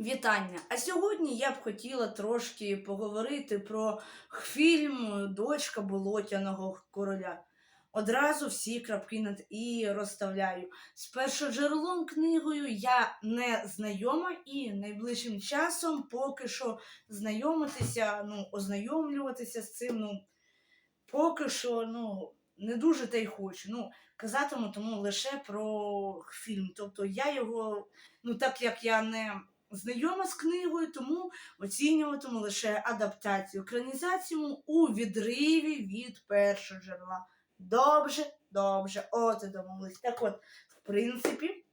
Вітання! А сьогодні я б хотіла трошки поговорити про фільм Дочка болотяного короля. Одразу всі крапки над і розставляю. З першоджерелом книгою я не знайома і найближчим часом поки що знайомитися, ну, ознайомлюватися з цим, ну, поки що, ну, не дуже та й хочу. Ну, казатиму тому лише про фільм. Тобто я його, ну так як я не знайома з книгою, тому оцінюватиму лише адаптацію, екранізацію у відриві від першого джерела. Добре, добре, от і домовились. Так от, в принципі,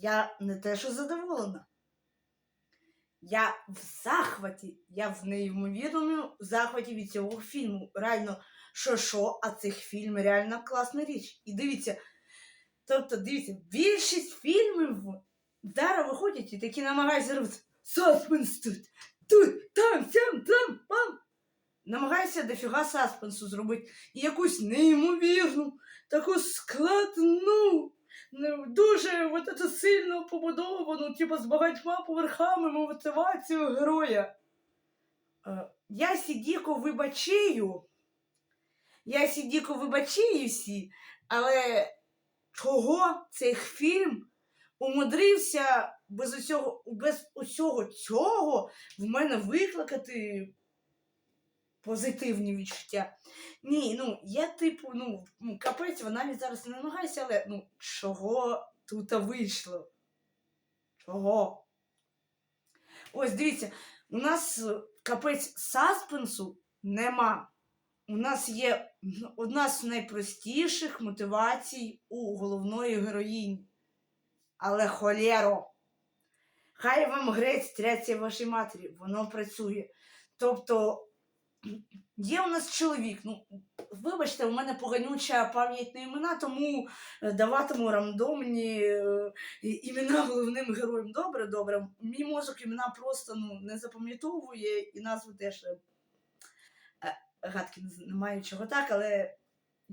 я не те, що задоволена. Я в захваті, я в неймовірному захваті від цього фільму. Реально, що що, а цих фільм реально класна річ. І дивіться, тобто, дивіться, більшість фільмів зараз виходять і такі намагаються робити саспенс тут, тут, там, сям, там, пам. Намагаюся дофіга саспенсу зробити і якусь неймовірну, таку складну, дуже от это сильно побудовану, типу з багатьма поверхами мотивацію героя. Е, Я сідіко вибачаю. Я сідіко вибачаю всі, але чого цей фільм умудрився без усього, без усього цього в мене викликати позитивні відчуття. Ні, ну я типу, ну, капець, вона навіть зараз не намагається, але ну чого тут вийшло? Чого? Ось дивіться, у нас е, капець саспенсу нема. У нас є одна з найпростіших мотивацій у головної героїні. Але холєро. Хай вам грець тряться вашій матері, воно працює. Тобто є у нас чоловік. Ну, вибачте, у мене поганюча пам'ять на імена, тому е, даватиму рандомні е, імена головним героям. Добре, добре. Мій мозок імена просто ну, не запам'ятовує і назви теж е, е, гадки не з- не маю чого так, але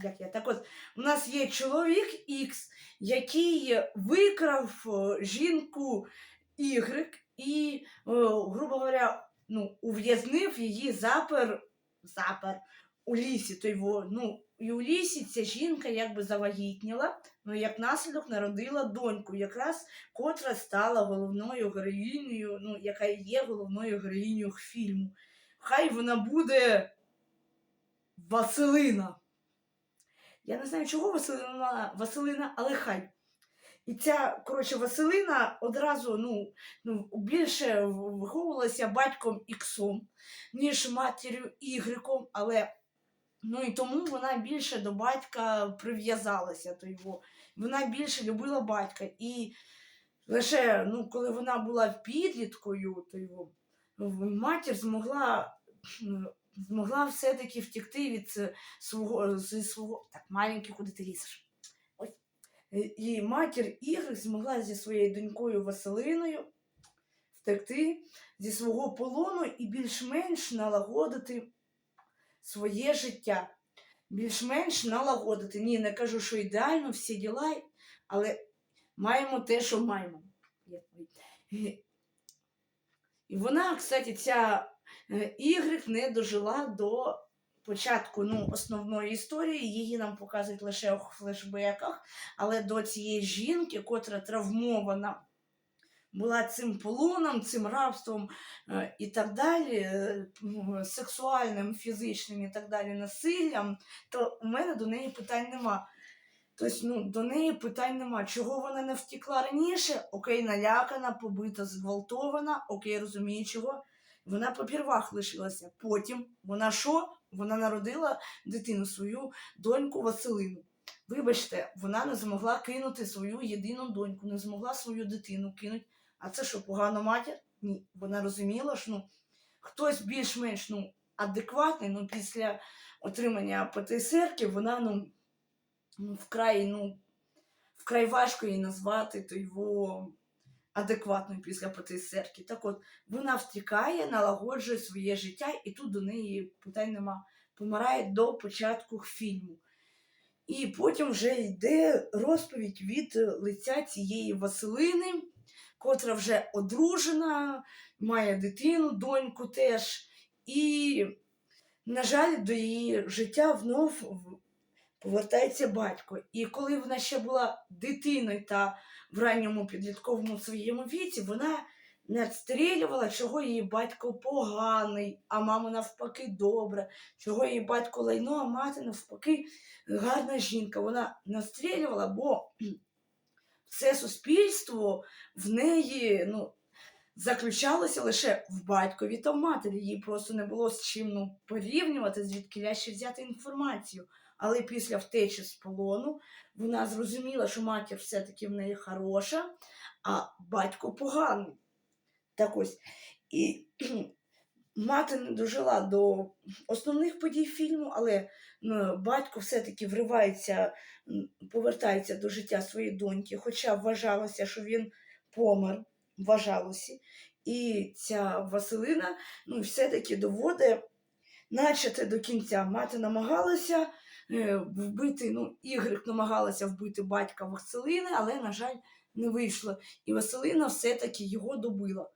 як я? Так от, у нас є чоловік Ікс, який викрав е, жінку Y і, е, грубо говоря, ну, ув'язнив її запер, запер у лісі. То його, ну, і у лісі ця жінка якби завагітніла, ну як наслідок народила доньку, якраз котра стала головною героїнею, ну, яка є головною героїнею фільму. Хай вона буде Василина. Я не знаю, чого Василина, Василина, але хай. І ця, коротше, Василина одразу ну, ну, більше виховувалася батьком Іксом, ніж матір'ю Ігриком, але ну і тому вона більше до батька прив'язалася. То його. Вона більше любила батька. І лише ну, коли вона була підліткою, то його, матір змогла, змогла все-таки втекти від е, свого, зі свого. Так, маленький, куди ти лізеш? Е, І матір Ігри змогла зі своєю донькою Василиною втекти зі свого полону і більш-менш налагодити своє життя. Більш-менш налагодити. Ні, не кажу, що ідеально всі діла, але маємо те, що маємо. Е, І вона, кстати, ця е, Ігрик не дожила до початку ну, основної історії. Її нам показують лише у флешбеках, але до цієї жінки, котра травмована була цим полоном, цим рабством е, і так далі, е, ну, сексуальним, фізичним і так далі насиллям, то у мене до неї питань нема. Тобто, ну, до неї питань нема. Чого вона не втекла раніше? Окей, налякана, побита, зґвалтована, окей, розумію, чого. Вона по лишилася. Потім вона що? Вона народила дитину, свою доньку Василину. Вибачте, вона не змогла кинути свою єдину доньку, не змогла свою дитину кинути. А це що, погана матір? Ні. Вона розуміла, що ну, хтось більш-менш ну, адекватний, ну, після отримання ПТСРки, вона ну, ну, вкрай, ну, вкрай важко її назвати то його адекватною після ПТСРки. Так от, вона втікає, налагоджує своє життя, і тут до неї питань нема. Помирає до початку фільму. І потім вже йде розповідь від лиця цієї Василини котра вже одружена, має дитину, доньку теж. І, на жаль, до її життя знов повертається батько. І коли вона ще була дитиною та в ранньому підлітковому своєму віці, вона не відстрілювала, чого її батько поганий, а мама навпаки добра, чого її батько лайно, а мати навпаки гарна жінка. Вона не відстрілювала, бо все суспільство в неї ну, заключалося лише в батькові та в матері. Їй просто не було з чим ну, порівнювати, звідки ще взяти інформацію. Але після втечі з полону вона зрозуміла, що матір все-таки в неї хороша, а батько поганий. Так ось. І мати не дожила до основних подій фільму, але ну, батько все-таки вривається, повертається до життя своєї доньки, хоча вважалося, що він помер, вважалося. І ця Василина ну, все-таки доводить, начати до кінця. Мати намагалася вбити, ну, Ігрик намагалася вбити батька Василини, але, на жаль, не вийшло. І Василина все-таки його добила.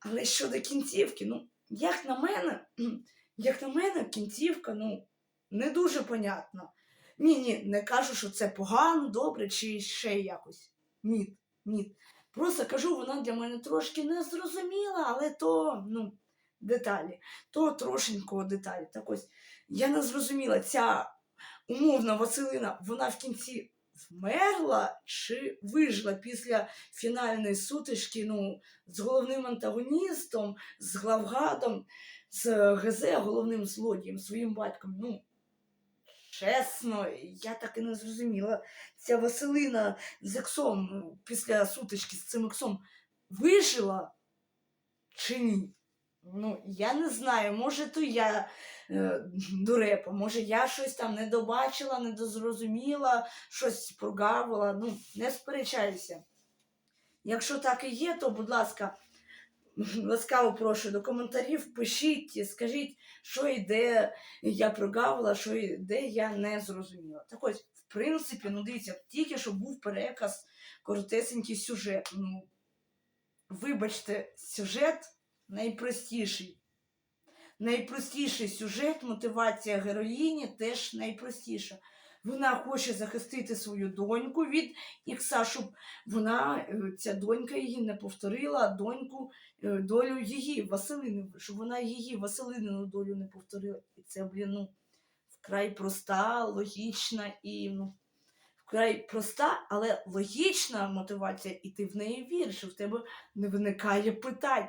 Але щодо кінцівки, ну, як на мене, як на мене, кінцівка, ну, не дуже понятна. Ні, ні, не кажу, що це погано, добре чи ще якось. Ні, ні. Просто кажу, вона для мене трошки незрозуміла, але то, ну, деталі, то трошенько деталі. Так ось, я не зрозуміла, ця умовна Василина, вона в кінці вмерла чи вижила після фінальної сутички ну, з головним антагоністом, з главгадом, з ГЗ, головним злодієм, своїм батьком. Ну, чесно, я так і не зрозуміла. Ця Василина з ексом після сутички з цим ексом вижила чи ні? Ну, я не знаю, може, то я е, дурепа, може, я щось там не добачила, не дозрозуміла, щось прогавила. Ну, не сперечаюся. Якщо так і є, то, будь ласка, ласкаво прошу до коментарів, пишіть, скажіть, що і де я прогавила, що і я не зрозуміла. Так ось, в принципі, ну дивіться, тільки що був переказ, коротесенький сюжет. Ну, вибачте, сюжет найпростіший. Найпростіший сюжет, мотивація героїні теж найпростіша. Вона хоче захистити свою доньку від ікса, щоб вона, е, ця донька її не повторила доньку, е, долю її Василини, щоб вона її Василинину долю не повторила. І це, блін, ну, вкрай проста, логічна і ну, вкрай проста, але логічна мотивація, і ти в неї віриш, і в тебе не виникає питань.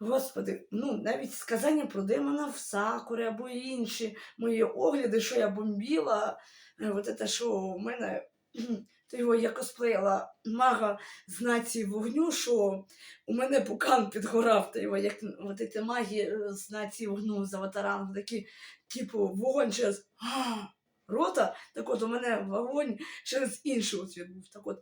Господи, ну навіть сказання про демона в Сакурі або інші мої огляди, що я бомбіла, е, от це, що у мене то його я косплеїла мага з нації вогню, що у мене пукан підгорав, та його як от ці маги е, з нації вогню з аватарами, такі, типу, вогонь через а, рота, так от у мене вогонь через інший оцвіт був. Так от,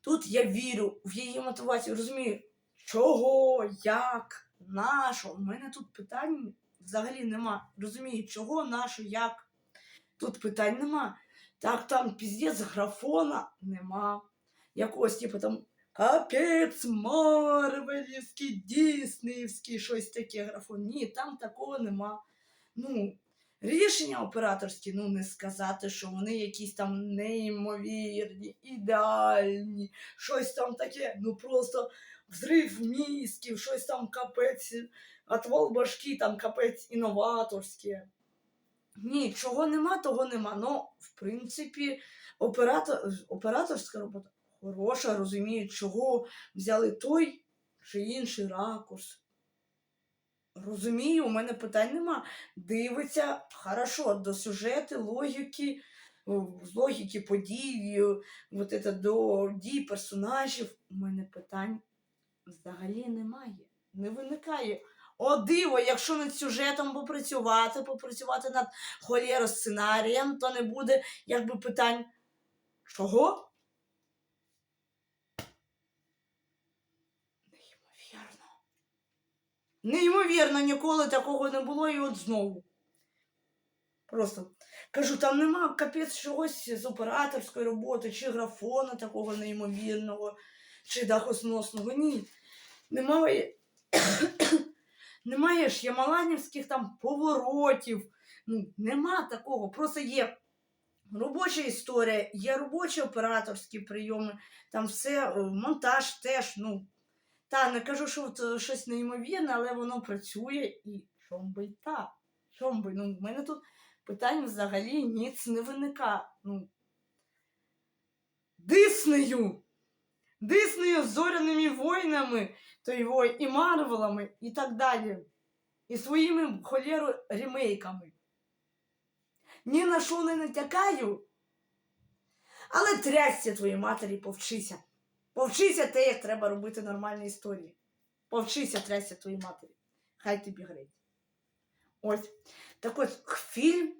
тут я вірю в її мотивацію, розумію, чого, як, на що. У мене тут питань взагалі нема. Розумію, чого, на що, як. Тут питань нема. Так там піздець графона нема. Якогось, типу, там капець Марвелівський, Діснеївський, щось таке графон. Ні, там такого нема. Ну, рішення операторські, ну не сказати, що вони якісь там неймовірні, ідеальні, щось там таке, ну просто взрив мізків, щось там капець, отвал башки, там капець інноваторське. Ні, чого нема, того нема. Ну, в принципі, оператор, операторська робота хороша, розумію, чого взяли той чи інший ракурс. Розумію, у мене питань нема. Дивиться хорошо до сюжету, логіки, з логіки подій, от это, до дій персонажів. У мене питань взагалі немає. Не виникає. О, диво, якщо над сюжетом попрацювати, попрацювати над холєро сценарієм, то не буде якби питань. Чого? Неймовірно. Неймовірно, ніколи такого не було і от знову. Просто кажу, там нема капець чогось з операторської роботи чи графона такого неймовірного. Чи дахосносного. Ні. Немає, немає ж ямаланівських там поворотів. Ну, нема такого. Просто є робоча історія, є робочі операторські прийоми, там все, е, монтаж теж, ну. Та, не кажу, що е, щось неймовірне, але воно працює і чом би так. Чом би? Ну, в мене тут питань взагалі ніц не виникає. Ну, Диснею! Диснею з зоряними воїнами, то його і Марвелами, і так далі. І своїми холєру ремейками. Ні на що не натякаю. Але трясся твоїй матері, повчися. Повчися те, як треба робити нормальні історії. Повчися трясся твоїй матері. Хай тобі греть. Ось. Так от фільм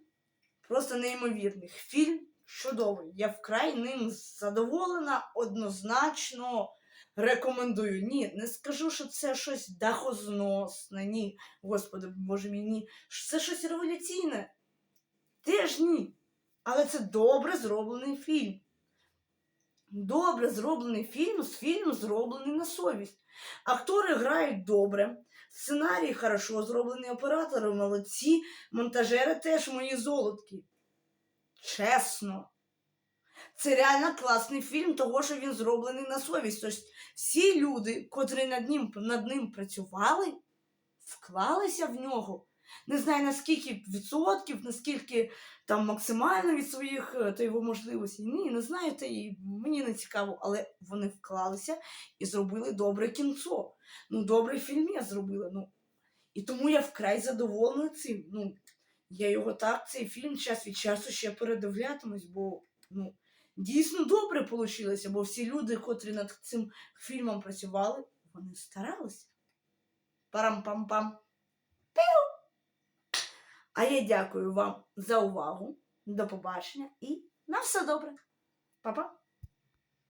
просто неймовірний. Фільм чудовий. Я вкрай ним задоволена, однозначно рекомендую. Ні, не скажу, що це щось дахозносне. Ні, господи, боже мій, ні. Це щось революційне. Теж ні. Але це добре зроблений фільм. Добре зроблений фільм з фільм зроблений на совість. Актори грають добре, сценарій хорошо зроблений, оператори молодці, монтажери теж мої золотки. Чесно. Це реально класний фільм, того, що він зроблений на совість. Тобто всі люди, котрі над ним, над ним працювали, вклалися в нього. Не знаю наскільки відсотків, наскільки там максимально від своїх е, та його можливостей. Ні, не знаю, та і мені не цікаво, але вони вклалися і зробили добре кінцо. Ну, добрий фільм я зробила. Ну. І тому я вкрай задоволена цим. Ну, я його так, цей фільм час від часу ще передивлятимусь, бо ну, дійсно добре вийшло, бо всі люди, котрі над цим фільмом працювали, вони старалися. Парам-пам-пам. А я дякую вам за увагу. До побачення і на все добре. Па-па!